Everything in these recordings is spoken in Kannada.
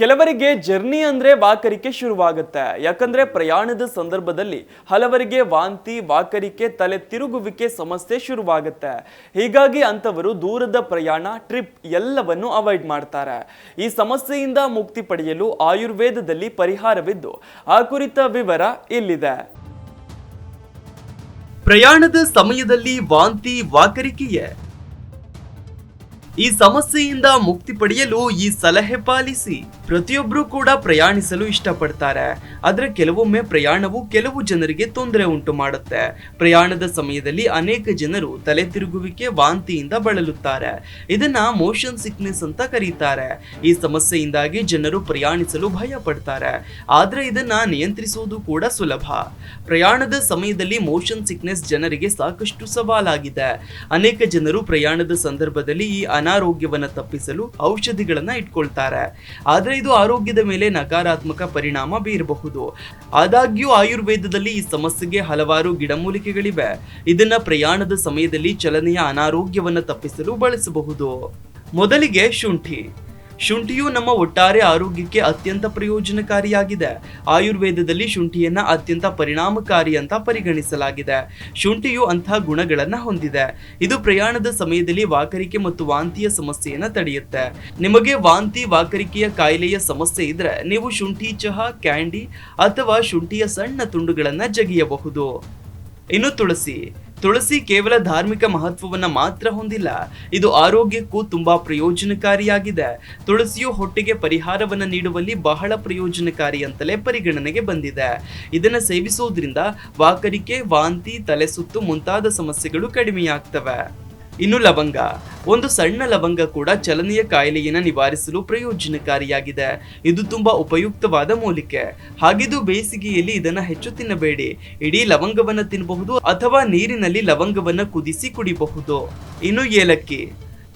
ಕೆಲವರಿಗೆ ಜರ್ನಿ ಅಂದ್ರೆ ವಾಕರಿಕೆ ಶುರುವಾಗುತ್ತೆ. ಯಾಕಂದ್ರೆ ಪ್ರಯಾಣದ ಸಂದರ್ಭದಲ್ಲಿ ಹಲವರಿಗೆ ವಾಂತಿ, ವಾಕರಿಕೆ, ತಲೆ ತಿರುಗುವಿಕೆ ಸಮಸ್ಯೆ ಶುರುವಾಗುತ್ತೆ. ಹೀಗಾಗಿ ಅಂತವರು ದೂರದ ಪ್ರಯಾಣ, ಟ್ರಿಪ್ ಎಲ್ಲವನ್ನು ಅವಾಯ್ಡ್ ಮಾಡ್ತಾರೆ. ಈ ಸಮಸ್ಯೆಯಿಂದ ಮುಕ್ತಿ ಪಡೆಯಲು ಆಯುರ್ವೇದದಲ್ಲಿ ಪರಿಹಾರವಿದ್ದು, ಆ ಕುರಿತ ವಿವರ ಇಲ್ಲಿದೆ. ಪ್ರಯಾಣದ ಸಮಯದಲ್ಲಿ ವಾಂತಿ, ವಾಕರಿಕೆಯೇ ಈ ಸಮಸ್ಯೆಯಿಂದ ಮುಕ್ತಿ ಪಡೆಯಲು ಈ ಸಲಹೆ ಪಾಲಿಸಿ. ಪ್ರತಿಯೊಬ್ಬರೂ ಕೂಡ ಪ್ರಯಾಣಿಸಲು ಇಷ್ಟಪಡ್ತಾರೆ. ಆದರೆ ಕೆಲವೊಮ್ಮೆ ಪ್ರಯಾಣವು ಕೆಲವು ಜನರಿಗೆ ತೊಂದರೆ ಉಂಟು ಮಾಡುತ್ತೆ. ಪ್ರಯಾಣದ ಸಮಯದಲ್ಲಿ ಅನೇಕ ಜನರು ತಲೆ ತಿರುಗುವಿಕೆ ವಾಂತಿಯಿಂದ ಬಳಲುತ್ತಾರೆ. ಇದನ್ನ ಮೋಷನ್ ಸಿಕ್ನೆಸ್ ಅಂತ ಕರೀತಾರೆ. ಈ ಸಮಸ್ಯೆಯಿಂದಾಗಿ ಜನರು ಪ್ರಯಾಣಿಸಲು ಭಯ ಪಡ್ತಾರೆ ಆದ್ರೆ ಇದನ್ನ ನಿಯಂತ್ರಿಸುವುದು ಕೂಡ ಸುಲಭ. ಪ್ರಯಾಣದ ಸಮಯದಲ್ಲಿ ಮೋಷನ್ ಸಿಕ್ನೆಸ್ ಜನರಿಗೆ ಸಾಕಷ್ಟು ಸವಾಲಾಗಿದೆ. ಅನೇಕ ಜನರು ಪ್ರಯಾಣದ ಸಂದರ್ಭದಲ್ಲಿ ಈ ಅನಾರೋಗ್ಯವನ್ನ ತಪ್ಪಿಸಲು ಔಷಧಿಗಳನ್ನ ಇಟ್ಕೊಳ್ತಾರೆ. ಆದರೆ ಇದು ಆರೋಗ್ಯದ ಮೇಲೆ ನಕಾರಾತ್ಮಕ ಪರಿಣಾಮ ಬೀರಬಹುದು. ಆದಾಗ್ಯೂ ಆಯುರ್ವೇದದಲ್ಲಿ ಈ ಸಮಸ್ಯೆಗೆ ಹಲವಾರು ಗಿಡಮೂಲಿಕೆಗಳಿವೆ. ಇದನ್ನ ಪ್ರಯಾಣದ ಸಮಯದಲ್ಲಿ ಚಲನೆಯ ಅನಾರೋಗ್ಯವನ್ನ ತಪ್ಪಿಸಲು ಬಳಸಬಹುದು. ಮೊದಲಿಗೆ ಶುಂಠಿ. ಶುಂಠಿಯು ನಮ್ಮ ಒಟ್ಟಾರೆ ಆರೋಗ್ಯಕ್ಕೆ ಅತ್ಯಂತ ಪ್ರಯೋಜನಕಾರಿಯಾಗಿದೆ. ಆಯುರ್ವೇದದಲ್ಲಿ ಶುಂಠಿಯನ್ನ ಅತ್ಯಂತ ಪರಿಣಾಮಕಾರಿ ಅಂತ ಪರಿಗಣಿಸಲಾಗಿದೆ. ಶುಂಠಿಯು ಅಂತಹ ಗುಣಗಳನ್ನ ಹೊಂದಿದೆ. ಇದು ಪ್ರಯಾಣದ ಸಮಯದಲ್ಲಿ ವಾಕರಿಕೆ ಮತ್ತು ವಾಂತಿಯ ಸಮಸ್ಯೆಯನ್ನ ತಡೆಯುತ್ತೆ. ನಿಮಗೆ ವಾಂತಿ, ವಾಕರಿಕೆಯ ಕಾಯಿಲೆಯ ಸಮಸ್ಯೆ ಇದ್ರೆ ನೀವು ಶುಂಠಿ, ಚಹಾ, ಕ್ಯಾಂಡಿ ಅಥವಾ ಶುಂಠಿಯ ಸಣ್ಣ ತುಂಡುಗಳನ್ನ ಜಗಿಯಬಹುದು. ಇನ್ನು ತುಳಸಿ. ತುಳಸಿ ಕೇವಲ ಧಾರ್ಮಿಕ ಮಹತ್ವವನ್ನ ಮಾತ್ರ ಹೊಂದಿಲ್ಲ, ಇದು ಆರೋಗ್ಯಕ್ಕೂ ತುಂಬಾ ಪ್ರಯೋಜನಕಾರಿಯಾಗಿದೆ. ತುಳಸಿಯು ಹೊಟ್ಟೆಗೆ ಪರಿಹಾರವನ್ನ ನೀಡುವಲ್ಲಿ ಬಹಳ ಪ್ರಯೋಜನಕಾರಿ ಅಂತಲೇ ಪರಿಗಣನೆಗೆ ಬಂದಿದೆ. ಇದನ್ನು ಸೇವಿಸುವುದರಿಂದ ವಾಕರಿಕೆ, ವಾಂತಿ, ತಲೆ ಸುತ್ತು ಮುಂತಾದ ಸಮಸ್ಯೆಗಳು ಕಡಿಮೆಯಾಗ್ತವೆ. ಇನ್ನು ಲವಂಗ. ಒಂದು ಸಣ್ಣ ಲವಂಗ ಕೂಡ ಚಲನೆಯ ಕಾಯಿಲೆಯನ್ನು ನಿವಾರಿಸಲು ಪ್ರಯೋಜನಕಾರಿಯಾಗಿದೆ. ಇದು ತುಂಬಾ ಉಪಯುಕ್ತವಾದ ಮೂಲಿಕೆ. ಹಾಗಿದು ಬೇಸಿಗೆಯಲ್ಲಿ ಇದನ್ನು ಹೆಚ್ಚು ತಿನ್ನಬೇಡಿ. ಇಡೀ ಲವಂಗವನ್ನು ತಿನ್ನಬಹುದು ಅಥವಾ ನೀರಿನಲ್ಲಿ ಲವಂಗವನ್ನು ಕುದಿಸಿ ಕುಡಿಬಹುದು. ಇನ್ನು ಏಲಕ್ಕಿ.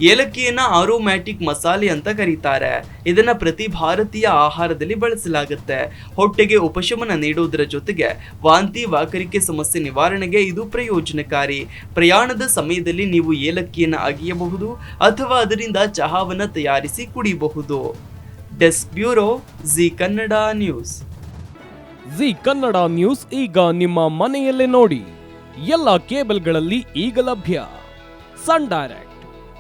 ಏಲಕ್ಕಿಯನ್ನ ಆರೋಮ್ಯಾಟಿಕ್ ಮಸಾಲೆ ಅಂತ ಕರೀತಾರೆ. ಇದನ್ನ ಪ್ರತಿ ಭಾರತೀಯ ಆಹಾರದಲ್ಲಿ ಬಳಸಲಾಗುತ್ತೆ. ಹೊಟ್ಟೆಗೆ ಉಪಶಮನ ನೀಡುವುದರ ಜೊತೆಗೆ ವಾಂತಿ ವಾಕರಿಕೆ ಸಮಸ್ಯೆ ನಿವಾರಣೆಗೆ ಇದು ಪ್ರಯೋಜನಕಾರಿ. ಪ್ರಯಾಣದ ಸಮಯದಲ್ಲಿ ನೀವು ಏಲಕ್ಕಿಯನ್ನು ಅಗಿಯಬಹುದು ಅಥವಾ ಅದರಿಂದ ಚಹಾವನ್ನು ತಯಾರಿಸಿ ಕುಡಿಯಬಹುದು. Desk bureau, Zee Kannada news. Zee Kannada news ಈಗ ನಿಮ್ಮ ಮನೆಯಲ್ಲೇ ನೋಡಿ. ಎಲ್ಲ ಕೇಬಲ್ಗಳಲ್ಲಿ ಈಗ ಲಭ್ಯ. Sun Direct.